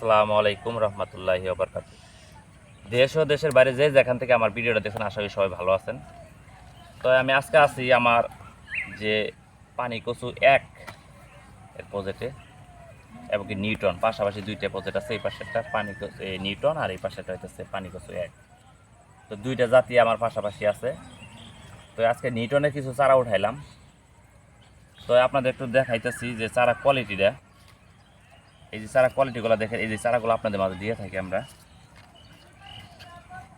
আসসালামু আলাইকুম রহমতুল্লাহি ওবরকাত। দেশ ও দেশের বাইরে যে যেখান থেকে আমার ভিডিওটা দেখছেন, আশা করি সবাই ভালো আছেন। তো আমি আজকে আছি আমার যে পানি কচু এক এর প্রজেক্টে এবং কি নিউটন পাশাপাশি দুইটা প্রজেক্ট আছে, এই পাশেরটা পানি নিউটন আর এই পাশেরটা হইতেছে পানি কচু এক। তো দুইটা জাতি আমার পাশাপাশি আছে। তো আজকে নিউটনের কিছু চারা উঠাইলাম। তো আপনাদের একটু দেখাইতেছি যে চারা কোয়ালিটিটা এই যে চারা কোয়ালিটিগুলো দেখেন, এই যে চারাগুলো আপনাদের মাঝে দিয়ে থাকি আমরা।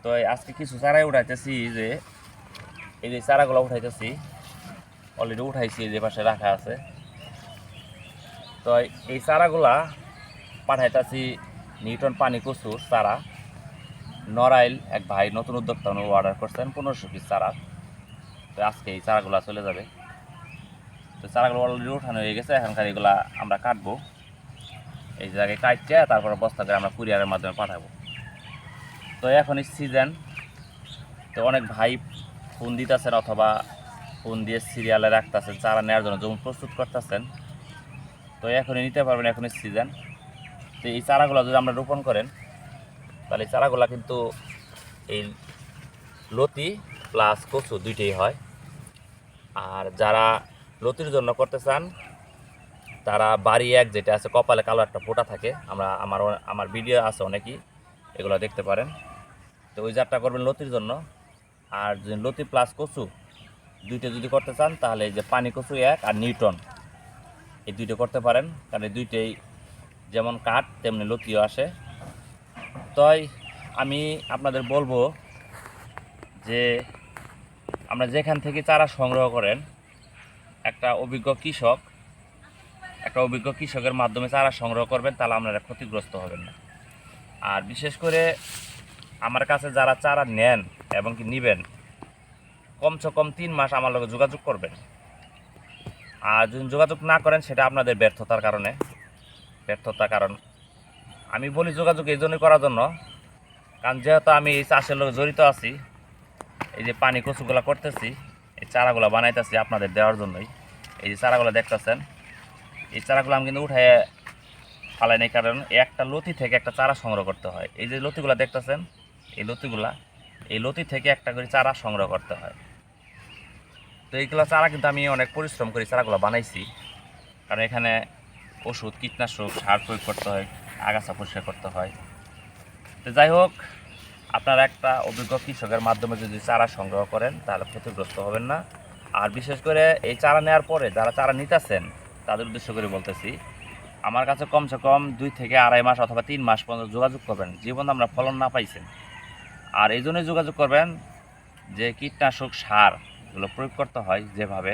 তো আজকে কিছু চারাই উঠাইতেছি যে, এই যে চারাগুলো উঠাইতেছি। অলরেডি উঠাইছি যে পাশে রাখা আছে। তো এই চারাগুলা পাঠাইতেছি নিউটন পানি কচু চারা। নড়াইল এক ভাই নতুন উদ্যোক্তা অর্ডার করছেন, পনেরোশো পিস চারা। তো আজকে এই চারাগুলো চলে যাবে। তো চারাগুলো অলরেডি উঠানো হয়ে গেছে, এখনকার এগুলা আমরা কাটবো। এই জায়গায় কাটছে তারপরে বস্তা করে আমরা কুরিয়ারের মাধ্যমে পাঠাবো। তো এখন সিজন তো অনেক ভাই ফোন দিতেছেন অথবা ফোন দিয়ে সিরিয়ালে রাখতেছেন, চারা নেওয়ার জন্য জমি প্রস্তুত করতেছেন। তো এখনই নিতে পারবেন এখনই সিজন তো এই চারাগুলো যদি আমরা রোপণ করেন, তাহলে চারাগুলো কিন্তু এই লতি প্লাস কচু দুইটাই হয়। আর যারা লতির জন্য করতে চান তারা বাড়ি এক যেটা আছে, কপালে কালো একটা ফোঁটা থাকে। আমরা, আমার আমার ভিডিও আছে অনেকই, এগুলো দেখতে পারেন। তো ওই জাতটা করবেন লতির জন্য। আর যদি লতি প্লাস কচু, দুইটা যদি করতে চান, তাহলে এই যে পানি কচু এক আর নিউটন এই দুইটা করতে পারেন। কারণ এই দুইটাই যেমন কাঠ, তেমনি লতিও আসে। তাই আমি আপনাদের বলব যে, আমরা যেখান থেকে চারা সংগ্রহ করেন, একটা অভিজ্ঞ কৃষক একটা অভিজ্ঞ কৃষকের মাধ্যমে চারা সংগ্রহ করবেন, তাহলে আপনারা ক্ষতিগ্রস্ত হবেন না। আর বিশেষ করে আমার কাছে যারা চারা নেন এবং কি নেবেন কমসে কম তিন মাস আমার লগে যোগাযোগ করবেন। আর যদি যোগাযোগ না করেন, সেটা আপনাদের ব্যর্থতার কারণে। ব্যর্থতার কারণ। আমি বলি যোগাযোগ এই জন্যই করার জন্য, কারণ যেহেতু আমি এই চাষের লোক জড়িত আছি, এই যে পানি কচুগুলো করতেছি, এই চারাগুলো বানাইতেছি আপনাদের দেওয়ার জন্যই। এই যে চারাগুলো দেখতেছেন এই চারাগুলো আমি কিন্তু উঠায় ফালাই নাই, কারণ একটা লতি থেকে একটা চারা সংগ্রহ করতে হয়। এই যে লতিগুলো দেখতেছেন, এই লতিগুলা, এই লতি থেকে একটা করে চারা সংগ্রহ করতে হয়। তো এইগুলো চারা কিন্তু আমি অনেক পরিশ্রম করি চারাগুলো বানাইছি। কারণ এখানে ওষুধ, কীটনাশক, সার প্রয়োগ করতে হয়, আগাছা পরিষ্কার করতে হয়। তো যাই হোক, আপনারা একটা অভিজ্ঞ কৃষকের মাধ্যমে যদি চারা সংগ্রহ করেন, তাহলে ক্ষতিগ্রস্ত হবেন না। আর বিশেষ করে এই চারা নেওয়ার পরে যারা চারা নিতেছেন তাদের উদ্দেশ্য করে বলতেছি, আমার কাছে কমসে কম দুই থেকে আড়াই মাস অথবা তিন মাস পর্যন্ত যোগাযোগ করবেন। জীবন আমরা ফলন না পাইছেন। আর এই জন্যই যোগাযোগ করবেন যে কীটনাশক সার এগুলো প্রয়োগ করতে হয় যেভাবে।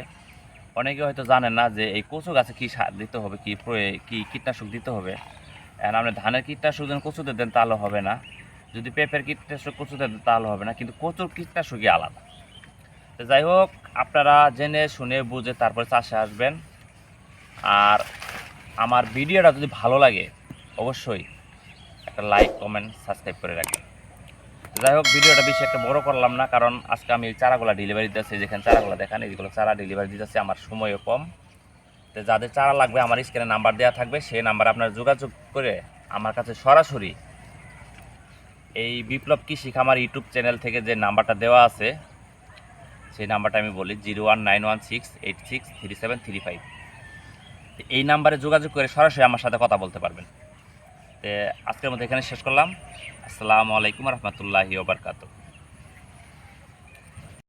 অনেকে হয়তো জানেন না যে এই কচু গাছে কী সার দিতে হবে, কী প্রয়োগ কী কীটনাশক দিতে হবে। এখন আপনি ধানের কীটনাশক যদি কচুতে দেন তাহলে হবে না। যদি পেঁপের কীটনাশক কচুতে দেন তাহলে হবে না। কিন্তু কচুর কীটনাশকই আলাদা। যাই হোক, আপনারা জেনে শুনে বুঝে তারপরে চাষে আসবেন। আর আমার ভিডিওটা যদি ভালো লাগে, অবশ্যই একটা লাইক কমেন্ট সাবস্ক্রাইব করে রাখবেন। যাই হোক, ভিডিওটা বেশি একটা বড় করলাম না, কারণ আজকে আমি চারাগুলো ডেলিভারি দিতেছি, যেখানে চারাগুলো দেখান এইগুলো চারা ডেলিভারি দিতেছি, আমার সময়ও কম। তো যাদের চারা লাগবে, আমার স্ক্রিনে নাম্বার দেওয়া থাকবে, সেই নাম্বারে আপনার যোগাযোগ করে আমার কাছে সরাসরি এই বিপ্লব কৃষি খামার ইউটিউব চ্যানেল থেকে যে নাম্বারটা দেওয়া আছে, সেই নাম্বারটা আমি বলি zero one nine one six eight six three seven three five এই নাম্বারে যোগাযোগ করে সরাসরি আমার সাথে কথা বলতে পারবেন। আজকের মধ্যে এখানে শেষ করলাম। আসসালামু আলাইকুম রহমতুল্লাহি ওবরকাতু